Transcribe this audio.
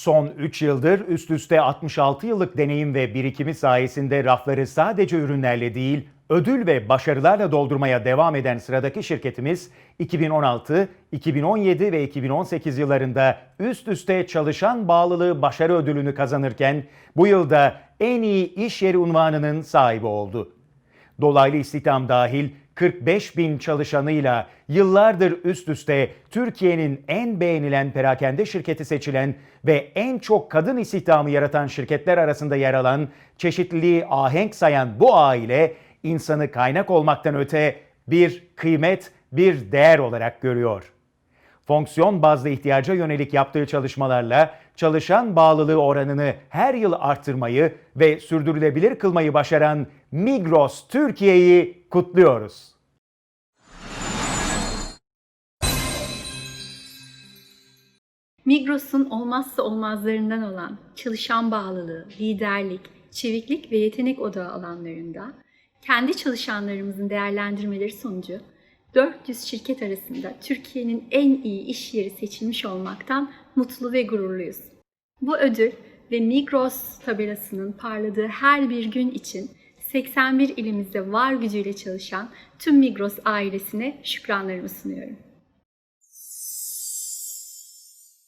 Son 3 yıldır üst üste 66 yıllık deneyim ve birikimi sayesinde rafları sadece ürünlerle değil, ödül ve başarılarla doldurmaya devam eden sıradaki şirketimiz 2016, 2017 ve 2018 yıllarında üst üste çalışan bağlılığı başarı ödülünü kazanırken bu yılda en iyi iş yeri unvanının sahibi oldu. Dolaylı istihdam dahil 45 bin çalışanıyla yıllardır üst üste Türkiye'nin en beğenilen perakende şirketi seçilen ve en çok kadın istihdamı yaratan şirketler arasında yer alan çeşitliliği ahenk sayan bu aile insanı kaynak olmaktan öte bir kıymet, bir değer olarak görüyor fonksiyon bazlı ihtiyaca yönelik yaptığı çalışmalarla çalışan bağlılığı oranını her yıl arttırmayı ve sürdürülebilir kılmayı başaran Migros Türkiye'yi kutluyoruz. Migros'un olmazsa olmazlarından olan çalışan bağlılığı, liderlik, çeviklik ve yetenek odağı alanlarında kendi çalışanlarımızın değerlendirmeleri sonucu 400 şirket arasında Türkiye'nin en iyi iş yeri seçilmiş olmaktan mutlu ve gururluyuz. Bu ödül ve Migros tabelasının parladığı her bir gün için 81 ilimizde var gücüyle çalışan tüm Migros ailesine şükranlarımı sunuyorum.